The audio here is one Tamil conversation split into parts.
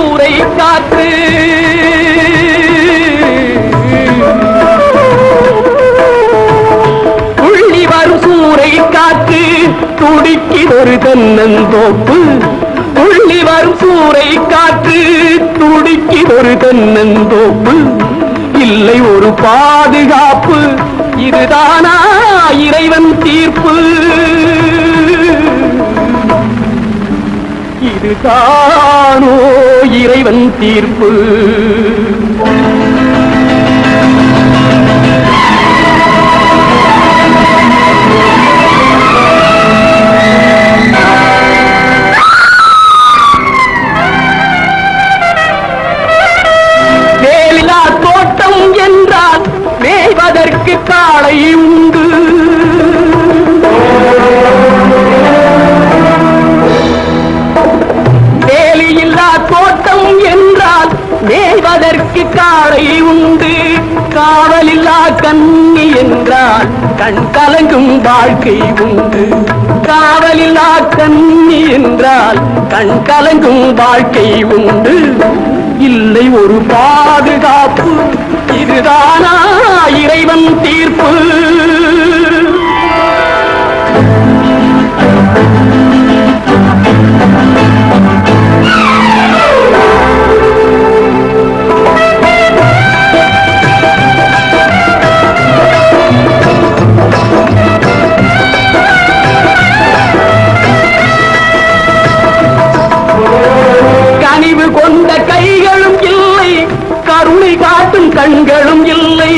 கூரை காத்து. காற்று வரும் சூறை காத்து. துடிக்கிதொரு தன்னந்தோப்பு துள்ளி வரும் சூறை காத்து. துடிக்கிதொரு தன்னந்தோப்பு இல்லை ஒரு பாதுகாப்பு. இதுதானா இறைவன் தீர்ப்பு. இதுதானோ இறைவன் தீர்ப்பு? காளை உண்டு. காவலில்லா கண்ணி என்றால் கண் கலங்கும் வாழ்க்கை உண்டு. காவலில்லா கண்ணி என்றால் கண் கலங்கும் வாழ்க்கை உண்டு. இல்லை ஒரு பாதுகாப்பு இதுதானா இறைவன் தீர்ப்பு? கண்களும் இல்லை.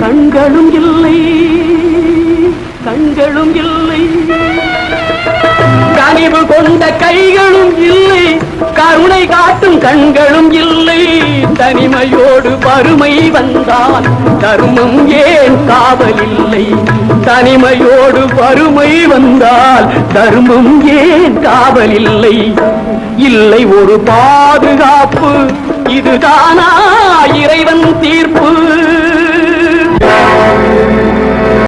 கண்களும் இல்லை. கண்களும் இல்லை. கனிவு கொண்ட கைகளும் இல்லை. கருணை காட்டும் கண்களும் இல்லை. தனிமையோடு வறுமை வந்தால் தர்மம் ஏன் காவல் இல்லை? தனிமையோடு வறுமை வந்தால் தர்மம் ஏன் காவல் இல்லை? இல்லை ஒரு பாதுகாப்பு இதுதானா?